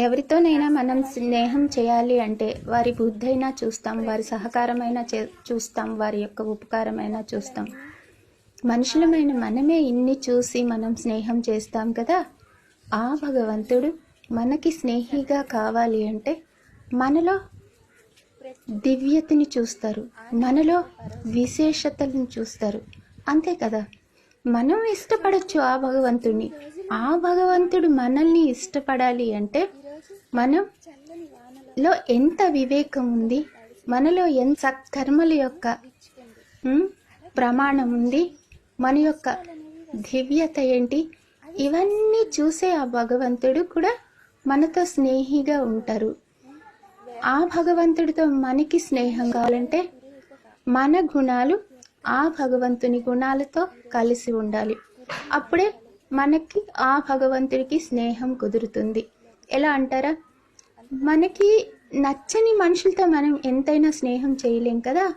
ఎవరితోనైనా మనం స్నేహం చేయాలి అంటే వారి బుద్ధైనా చూస్తాం వారి సహకారమైనా చే చూస్తాం వారి యొక్క ఉపకారమైనా చూస్తాం. మనుషులమైన మనమే ఇన్ని చూసి మనం స్నేహం చేస్తాం కదా? ఆ భగవంతుడు మనకి స్నేహిగా కావాలి అంటే మనలో దివ్యతని చూస్తారు మనలో విశేషతలను చూస్తారు. అంతే కదా? మనం ఇష్టపడచ్చు ఆ భగవంతుడిని ఆ భగవంతుడు మనల్ని ఇష్టపడాలి అంటే మనలో ఎంత వివేకం ఉంది మనలో ఎంత సత్కర్మల యొక్క ప్రమాణం ఉంది మన యొక్క దివ్యత ఏంటి ఇవన్నీ చూసే ఆ భగవంతుడు కూడా మనతో స్నేహిగా ఉంటారు. ఆ భగవంతుడితో మనకి స్నేహం కావాలంటే మన గుణాలు ఆ భగవంతుని గుణాలతో కలిసి ఉండాలి. అప్పుడే మనకి ఆ భగవంతుడికి స్నేహం కుదురుతుంది. ఎలా అంటారా? మనకి నచ్చని మనుషులతో మనం ఎంతైనా స్నేహం చేయలేం కదా?